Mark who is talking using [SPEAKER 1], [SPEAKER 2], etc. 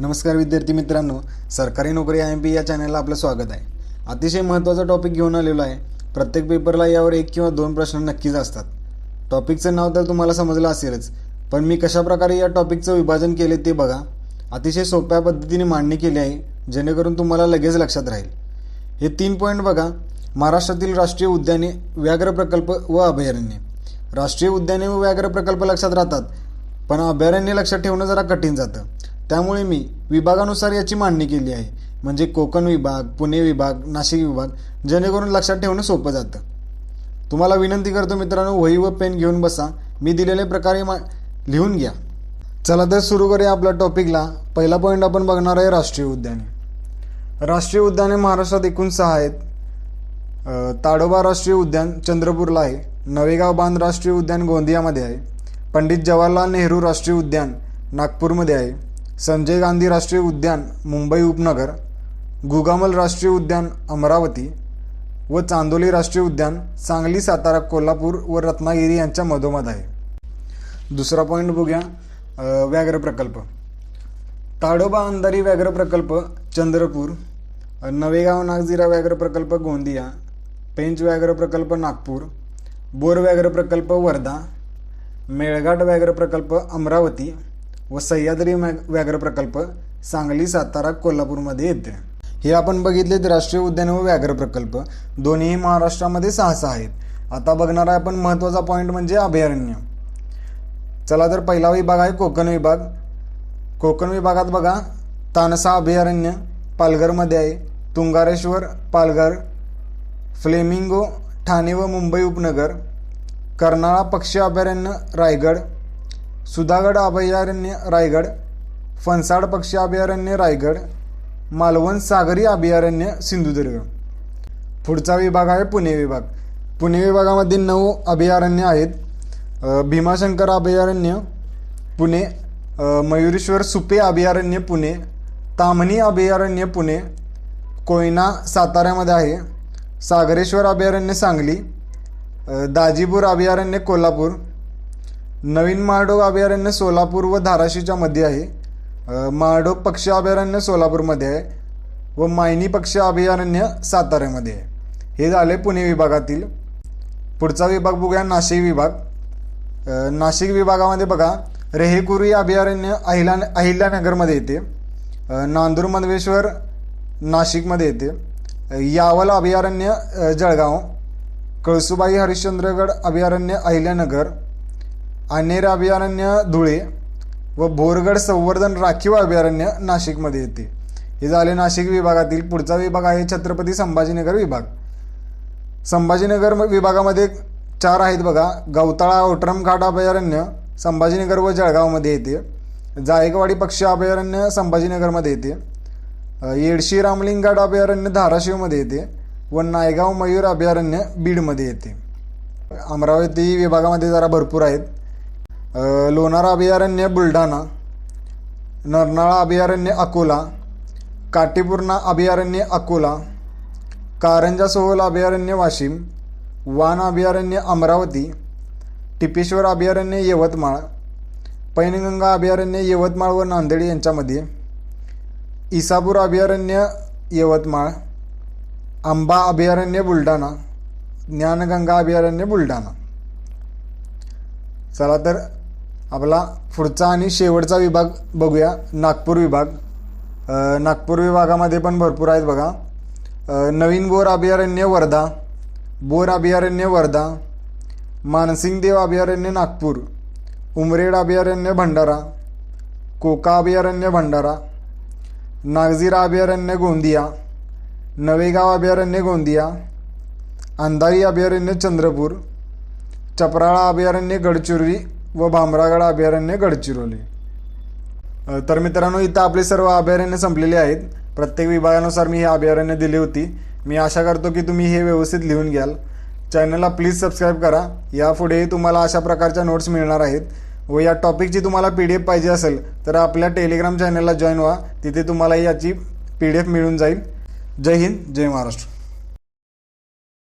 [SPEAKER 1] नमस्कार विद्यार्थी मित्रांनो सरकारी नोकरी आय एम पी या चॅनलला आपलं स्वागत आहे. अतिशय महत्त्वाचा टॉपिक घेऊन आलेलो आहे. प्रत्येक पेपरला यावर एक किंवा दोन प्रश्न नक्कीच असतात. टॉपिकचं नाव तर तुम्हाला समजलं असेलच पण मी कशाप्रकारे या टॉपिकचं विभाजन केले ते बघा. अतिशय सोप्या पद्धतीने मांडणी केली आहे जेणेकरून तुम्हाला लगेच लक्षात राहील. हे तीन पॉईंट बघा. महाराष्ट्रातील राष्ट्रीय उद्याने व्याघ्र प्रकल्प व अभयारण्ये. राष्ट्रीय उद्याने व व्याघ्र प्रकल्प लक्षात राहतात पण अभयारण्य लक्षात ठेवणं जरा कठीण जातं. त्यामुळे मी विभागानुसार याची मांडणी केली आहे. म्हणजे कोकण विभाग पुणे विभाग नाशिक विभाग जेणेकरून लक्षात ठेवणं सोपं जातं. तुम्हाला विनंती करतो मित्रांनो वही व पेन घेऊन बसा. मी दिलेल्या प्रकारे मा लिहून घ्या. चला तर सुरू करूया आपल्या टॉपिकला. पहिला पॉईंट आपण बघणार आहे राष्ट्रीय उद्याने. राष्ट्रीय उद्याने महाराष्ट्रात एकूण सहा आहेत. ताडोबा राष्ट्रीय उद्यान चंद्रपूरला आहे. नवेगाव बांध राष्ट्रीय उद्यान गोंदियामध्ये आहे. पंडित जवाहरलाल नेहरू राष्ट्रीय उद्यान नागपूरमध्ये आहे. संजय गांधी राष्ट्रीय उद्यान मुंबई उपनगर गुगामल राष्ट्रीय उद्यान अमरावती व चांदोली राष्ट्रीय उद्यान सांगली सातारा कोल्हापूर व रत्नागिरी यांच्या मधोमध आहे. दुसरा पॉईंट बघूया व्याघ्र प्रकल्प. ताडोबा अंधारी व्याघ्र प्रकल्प चंद्रपूर नवेगाव नागझिरा व्याघ्र प्रकल्प गोंदिया पेंच व्याघ्र प्रकल्प नागपूर बोर व्याघ्र प्रकल्प वर्धा मेळघाट व्याघ्र प्रकल्प अमरावती व सह्याद्री व्या- व्याघ्र प्रकल्प सांगली सातारा कोल्हापूरमध्ये येते. हे आपण बघितलेत राष्ट्रीय उद्यान व व्याघ्र प्रकल्प. दोन्ही महाराष्ट्रामध्ये सहा सहा आहेत. आता बघणार आहे आपण महत्त्वाचा पॉईंट म्हणजे अभयारण्य. चला तर पहिला विभाग आहे कोकण विभाग. कोकण विभागात बघा तानसा अभयारण्य पालघरमध्ये आहे. तुंगारेश्वर पालघर फ्लेमिंगो ठाणे व मुंबई उपनगर. कर्नाळा पक्षी अभयारण्य रायगड सुधागड अभयारण्य रायगड फणसाड पक्षी अभयारण्य रायगड मालवण सागरी अभयारण्य सिंधुदुर्ग. पुढचा विभाग आहे पुणे विभाग. पुणे विभागामध्ये नऊ अभयारण्य आहेत. भीमाशंकर अभयारण्य पुणे मयुरेश्वर सुपे अभयारण्य पुणे ताम्हणी अभयारण्य पुणे कोयना साताऱ्यामध्ये आहे सागरेश्वर अभयारण्य सांगली दाजीपूर अभयारण्य कोल्हापूर नवीन माळढोक अभयारण्य सोलापूर व धाराशीच्या मध्ये आहे. अ, पक्षी अभयारण्य सोलापूरमध्ये आहे व मायनी पक्षी अभयारण्य साताऱ्यामध्ये आहे. हे झाले पुणे विभागातील. पुढचा विभाग बघूया नाशिक विभाग. नाशिक विभागामध्ये बघा रेहेकुरी अभयारण्य अहिला अहिल्यानगरमध्ये येते. नांदूर मधवेश्वर नाशिकमध्ये येते. यावल अभयारण्य जळगाव. कळसुबाई हरिश्चंद्रगड अभयारण्य अहिल्यानगर. आनेर अभयारण्य धुळे व भोरगड संवर्धन राखीव अभयारण्य नाशिकमध्ये येते. हे झाले नाशिक विभागातील पुढचा विभाग आहे छत्रपती संभाजीनगर विभाग. संभाजीनगर म- विभागामध्ये चार आहेत बघा. गवताळा ओटरम घाट अभयारण्य संभाजीनगर व जळगावमध्ये येते. जायकवाडी पक्षी अभयारण्य संभाजीनगरमध्ये येते. येडशी रामलिंग घाट अभयारण्य धाराशिवमध्ये येते व नायगाव मयूर अभयारण्य बीडमध्ये येते. अमरावती विभागामध्ये जरा भरपूर आहेत. लोणारा अभयारण्य बुलढाणा नरनाळा अभयारण्य अकोला काटीपूर्णा अभयारण्य अकोला कारंजा सोहोल अभयारण्य वाशिम वान अभयारण्य अमरावती टिपेश्वर अभयारण्य यवतमाळ पैनगंगा अभयारण्य यवतमाळ व नांदेड यांच्यामध्ये इसापूर अभयारण्य यवतमाळ आंबा अभयारण्य बुलढाणा ज्ञानगंगा अभयारण्य बुलढाणा. चला तर आपला पुढचा आणि शेवटचा विभाग बघूया. नागपूर विभाग. नागपूर विभागामध्ये पण भरपूर आहेत बघा. नवीन बोर अभयारण्य वर्धा बोर अभयारण्य वर्धा मानसिंगदेव अभयारण्य नागपूर उमरेड अभयारण्य भंडारा कोका अभयारण्य भंडारा नागझिरा अभयारण्य गोंदिया नवेगाव अभयारण्य गोंदिया अंधारी अभयारण्य चंद्रपूर चपराळा अभयारण्य गडचिरोली व भामरागड अभयारण्य गडचिरोली. तर मित्रांनो इथं आपले सर्व अभयारण्य संपलेले आहेत. प्रत्येक विभागानुसार मी हे अभयारण्य दिली होती. मी आशा करतो की तुम्ही हे व्यवस्थित लिहून घ्याल. चॅनलला प्लीज सबस्क्राईब करा. यापुढेही तुम्हाला अशा प्रकारच्या नोट्स मिळणार आहेत. व या टॉपिकची तुम्हाला पी डी एफ पाहिजे असेल तर आपल्या टेलिग्राम चॅनलला जॉईन व्हा. तिथे तुम्हाला याची पी डी एफ मिळून जाईल. जय हिंद जय महाराष्ट्र.